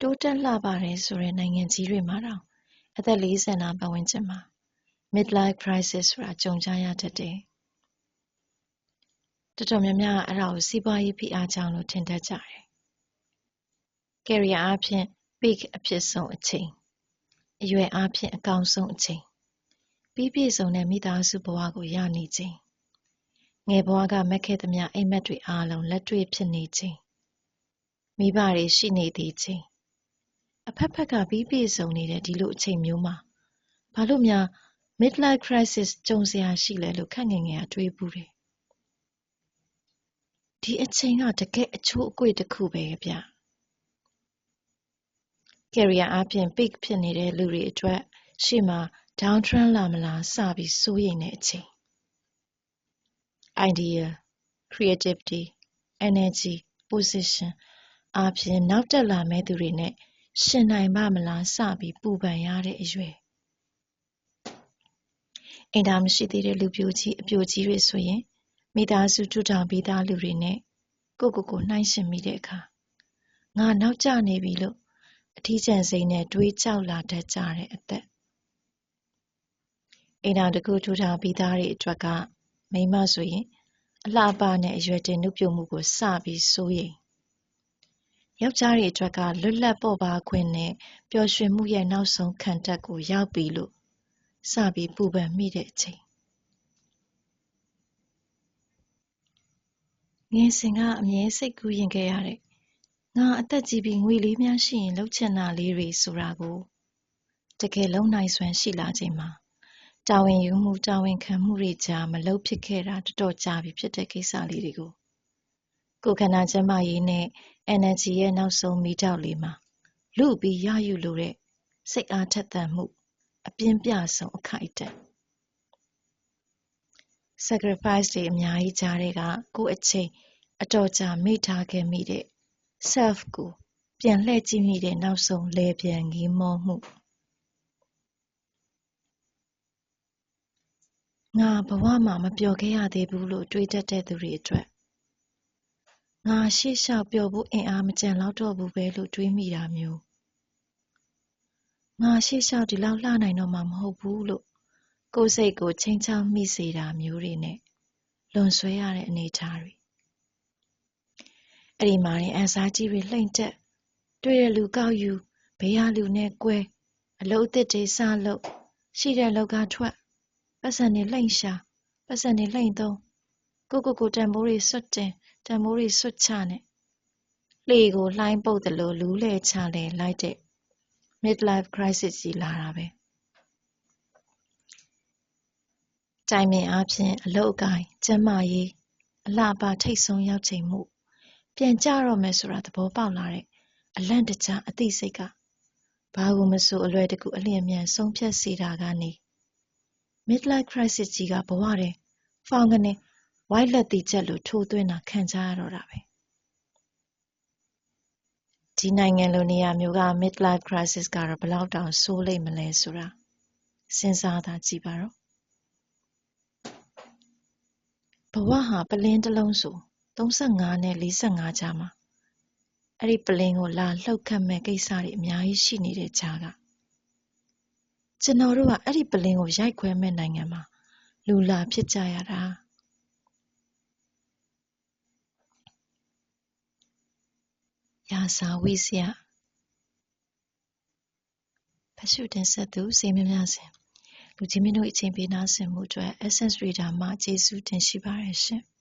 တိုးတက်လှပါတယ်ဆိုတဲ့နိုင်ငံကြီးတွေမှာတောင်အသက်40နာပတ်ဝန်းကျင်မှာ midlife crisis ဆိုတာကြုံကြရတတ်တယ်။တော်တော်များများအဲ့ဒါကိုစီးပွားရေးဖိအားကြောင့်လို့ထင်တတ်ကြတယ်။ career အားဖြင့် peak အဖြစ်ဆုံးအချိန်အရွယ်အားဖြင့်အကောင်းဆုံးအချိန်ပြီးပြည့်စုံတဲ့မိသားစုဘဝကိုရနေချိန်ငယ်ဘဝကမက်ခဲ့သမျှအိမ်မက်တွေအားလုံးလက်တွေ့ဖြစ်နေချိန်မိဘတွေရှိနေသေးချိန် အဖက်ဖက်ကပြီးပြည့်စုံနေတဲ့ဒီလိုအချိန်မျိုးမှာဘာလို့များ midlife crisis ကြုံစရာရှိလဲလို့ခက်ငယ်ငယ်ကတွေးဘူးတယ်ဒီအချိန်ကတကယ်အချိုးအကွေ့တစ်ခုပဲဗျ career အားဖြင့် peak ဖြစ်နေတဲ့လူတွေအတွက်ရှေ့မှာ down trend လာမလားစပြီးစိုးရိမ်တဲ့အချိန် idea creativity energy position အားဖြင့်နောက်တက်လာမယ့်သူတွေနဲ့ ရှင်နိုင်ပါ့မလားစပြီးပူပန်ရတဲ့အရွယ်အိမ်သာမရှိသေးတဲ့လူပျိုကြီးအပျိုကြီးတွေဆိုရင်မိသားစုထူထောင်ပြီးသားလူတွေနဲ့ကိုယ့်ကိုယ်ကိုနှိုင်းယှဉ်မိတဲ့အခါငါနောက်ကျနေပြီလို့အထီးကျန်စိတ်နဲ့တွေးကြောက်လာတတ်ကြတဲ့အသက်အိမ်ထောင်တစ်ခုထူထောင်ပြီးသားတွေအတွက်ကမိန်းမဆိုရင်အလှအပနဲ့အရွယ်တင်နုပျိုမှုကိုစပြီးစိုးရိမ် ယောက်ျားတွေအတွက်ကလွတ်လပ်ပေါ့ပါးခွင့်နဲ့ပျော်ရွှင်မှုရဲ့နောက်ဆုံးခံတပ်ကိုရောက်ပြီလို့စပြီးပူပန်မိတဲ့အချိန်ငယ်စဉ်ကအမြဲစိတ်ကူးယဉ်ခဲ့ရတဲ့ငါအသက်ကြီးပြီးငွေလေးများရှိရင်လုပ်ချင်တာလေးတွေဆိုတာကိုတကယ်လုံးနိုင်စွမ်းရှိလာချိန်မှာတာဝန်ယူမှုတာဝန်ခံမှုတွေကြားမလုပ်ဖြစ်ခဲ့တာတော်တော်ကြာပြီဖြစ်တဲ့ကိစ္စလေးတွေကိုကိုယ်ခန္ဓာကျန်းမာရေးနဲ့ energy ရဲ့နောက်ဆုံးမီးတောက်လေးမှာလူပြီးရယူလိုတဲ့စိတ်အားထက်သန်မှု အပြင်းပြဆုံးအခိုက်အတန့် sacrifice တွေအများကြီးကြားတဲ့ကကိုယ့်အချိန်အတော်ကြာမိထားခဲ့မိတဲ့ self ကိုပြန်လှည့်ကြည့်မိတဲ့နောက်ဆုံးလဲပြန်ငေးမောမှုငါဘဝမှာမပျော်ခဲ့ရသေးဘူးလို့တွေးတတ်တဲ့သူတွေအတွက် ငါရှေ့လျှောက်ပျော်ဖို့အင်အားမကျန်လောက်တော့ဘူးပဲလို့တွေးမိတာမျိုးငါရှေ့လျှောက်ဒီလောက်လှနိုင်တော့မှာမဟုတ်ဘူးလို့ကိုယ်စိတ်ကိုချိန်ချောက်မိစေတာမျိုးတွေနဲ့လွန်ဆွဲရတဲ့အနေအထားတွေအဲ့ဒီမှာရင်အန်စားကြီးတွေလှိမ့်တက်တွေ့တဲ့လူကောက်ယူဘေးရလူနဲ့ကွဲအလုတ်အသစ်တွေစလို့ရှိတဲ့လောက်ကထွက်ပတ်စံတွေလှိမ့်ရှာပတ်စံတွေလှိမ့်သုံးကိုကိုကိုတန်ဖိုးတွေဆွတ်တင် တန်ဖိုးတွေဆွတ်ချနဲ့လှေကိုလှိုင်းပုတ်သလိုလူးလဲချလဲလိုက်တဲ့ midlife crisis ကြီးလာတာပဲတိုင်ပင်အားဖြင့်အလုတ်အကိုင်ကျန်းမာရေးအလှပထိတ်ဆုံးရောက်ချိန်မှုပြန်ကြတော့မယ်ဆိုတာသဘောပေါက်လာတဲ့အလန့်တကြားအသိစိတ်ကဘာကိုမဆိုအလွယ်တကူအလျင်မြန်ဆုံးဖြတ်စေတာကနေ midlife crisis ကြီးကဘဝထဲဖောင်ကနေ ဝိုက်လက်တီချက်လိုထိုးသွင်းတာခံကြရတော့တာပဲဒီနိုင်ငံလိုနေရာမျိုးက midlife crisis ကတော့ဘယ်လောက်တောင်ဆိုးလိမ့်မလဲဆိုတာစဉ်းစားသာကြည့်ပါတော့ဘဝဟာပလင်းတစ်လုံးဆို35နဲ့45ကြားမှာအဲ့ဒီပလင်းကိုလာလှုပ်ခတ်မဲ့ကိစ္စတွေအများကြီးရှိနေတဲ့ကြားကကျွန်တော်တို့ကအဲ့ဒီပလင်းကိုရိုက်ခွဲမဲ့နိုင်ငံမှာလူလာဖြစ်ကြရတာ ရာစာဝိစယဖတ်ရှုတင်ဆက်သူစေမများစဉ်လူကြီးမင်းတို့အချိန်ပေးနာဆင်မှုအတွက် Essence Reader မှာကျေးဇူးတင်ရှိပါတယ်ရှင်။